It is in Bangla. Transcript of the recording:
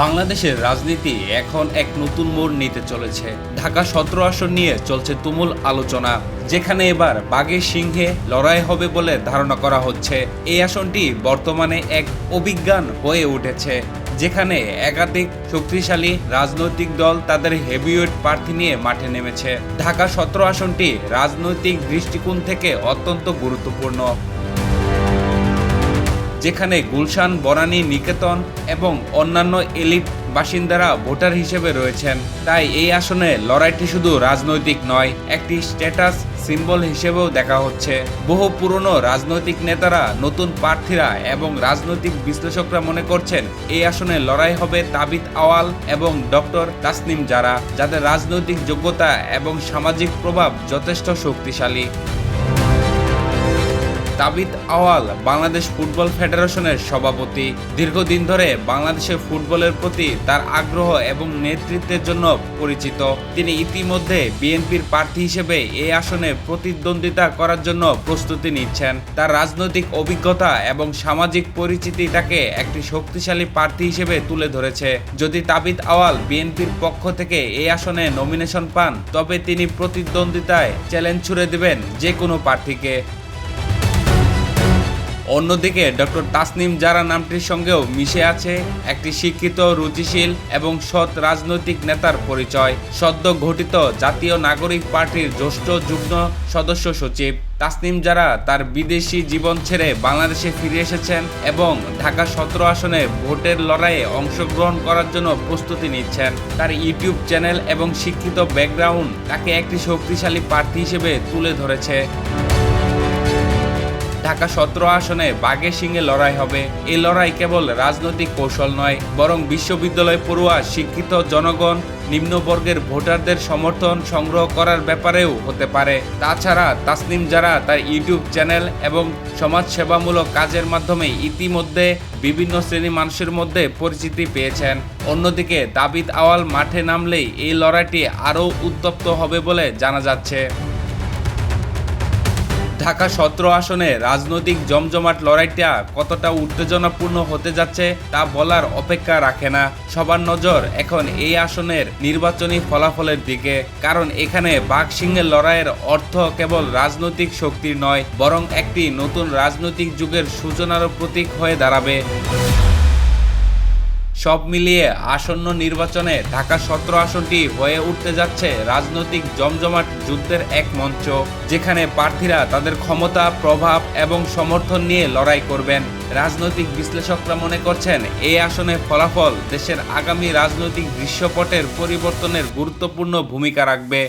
বাংলাদেশের রাজনীতি এখন এক নতুন মোড় নিতে চলেছে। ঢাকা সতেরো আসন নিয়ে চলছে তুমুল আলোচনা, যেখানে এবার বাঘের সিংহে লড়াই হবে বলে ধারণা করা হচ্ছে। এই আসনটি বর্তমানে এক অভিজ্ঞান হয়ে উঠেছে, যেখানে একাধিক শক্তিশালী রাজনৈতিক দল তাদের হেভিওয়েট প্রার্থী নিয়ে মাঠে নেমেছে। ঢাকা সতেরো আসনটি রাজনৈতিক দৃষ্টিকোণ থেকে অত্যন্ত গুরুত্বপূর্ণ। যেখানে গুলশান, বনানী, নিকেতন এবং অন্যান্য এলিট বাসিন্দারা ভোটার হিসেবে রয়েছেন। তাই এই আসনে লড়াইটি শুধু রাজনৈতিক নয়, একটি স্ট্যাটাস সিম্বল হিসেবেও দেখা হচ্ছে। বহু পুরনো রাজনৈতিক নেতারা, নতুন প্রার্থীরা এবং রাজনৈতিক বিশ্লেষকরা মনে করছেন, এই আসনে লড়াই হবে তাবিত আওয়াল এবং ডক্টর তাসনিম যারা যাদের রাজনৈতিক যোগ্যতা এবং সামাজিক প্রভাব যথেষ্ট শক্তিশালী। তাবিত আওয়াল বাংলাদেশ ফুটবল ফেডারেশনের সভাপতি। দীর্ঘদিন ধরে বাংলাদেশের ফুটবলের প্রতি তার আগ্রহ এবং নেতৃত্বের জন্য পরিচিত। তিনি ইতিমধ্যে বিএনপির প্রার্থী হিসেবে এই আসনে প্রতিদ্বন্দ্বিতা করার জন্য প্রস্তুতি নিচ্ছেন। তার রাজনৈতিক অভিজ্ঞতা এবং সামাজিক পরিচিতি তাকে একটি শক্তিশালী প্রার্থী হিসেবে তুলে ধরেছে। যদি তাবিত আওয়াল বিএনপির পক্ষ থেকে এই আসনে নমিনেশন পান, তবে তিনি প্রতিদ্বন্দ্বিতায় চ্যালেঞ্জ ছুড়ে দেবেন যে কোনো প্রার্থীকে। অন্যদিকে ডক্টর তাসনিম জারা নামটির সঙ্গেও মিশে আছে একটি শিক্ষিত, রুচিশীল এবং সৎ রাজনৈতিক নেতার পরিচয়। সদ্য ঘটিত জাতীয় নাগরিক পার্টির জ্যেষ্ঠ যুগ্ম সদস্য সচিব তাসনিম যারা তার বিদেশি জীবন ছেড়ে বাংলাদেশে ফিরে এসেছেন এবং ঢাকা সতেরো আসনে ভোটের লড়াইয়ে অংশগ্রহণ করার জন্য প্রস্তুতি নিচ্ছেন। তার ইউটিউব চ্যানেল এবং শিক্ষিত ব্যাকগ্রাউন্ড তাকে একটি শক্তিশালী প্রার্থী হিসেবে তুলে ধরেছে। ঢাকা সতেরো আসনে বাঘের সিংহে লড়াই হবে। এই লড়াই কেবল রাজনৈতিক কৌশল নয়, বরং বিশ্ববিদ্যালয় পড়ুয়া, শিক্ষিত জনগণ, নিম্নবর্গের ভোটারদের সমর্থন সংগ্রহ করার ব্যাপারেও হতে পারে। তাছাড়া তাসনিম যারা তার ইউটিউব চ্যানেল এবং সমাজসেবামূলক কাজের মাধ্যমে ইতিমধ্যে বিভিন্ন শ্রেণি মানুষের মধ্যে পরিচিতি পেয়েছেন। অন্যদিকে দাবিদ আওয়াল মাঠে নামলেই এই লড়াইটি আরও উত্তপ্ত হবে বলে জানা যাচ্ছে। ঢাকা সত্র আসনে রাজনৈতিক জমজমাট লড়াইটা কতটা উত্তেজনাপূর্ণ হতে যাচ্ছে তা বলার অপেক্ষা রাখে না। সবার নজর এখন এই আসনের নির্বাচনী ফলাফলের দিকে, কারণ এখানে বাঘসিংহের লড়াইয়ের অর্থ কেবল রাজনৈতিক শক্তির নয়, বরং একটি নতুন রাজনৈতিক যুগের সূচনারও প্রতীক হয়ে দাঁড়াবে। সব মিলিয়ে আসন্ন নির্বাচনে ঢাকা সতেরো আসনটি হয়ে উঠতে যাচ্ছে রাজনৈতিক জমজমাট যুদ্ধের এক মঞ্চ, যেখানে প্রার্থীরা তাদের ক্ষমতা, প্রভাব এবং সমর্থন নিয়ে লড়াই করবেন। রাজনৈতিক বিশ্লেষকরা মনে করছেন, এই আসনে ফলাফল দেশের আগামী রাজনৈতিক দৃশ্যপটের পরিবর্তনের গুরুত্বপূর্ণ ভূমিকা রাখবে।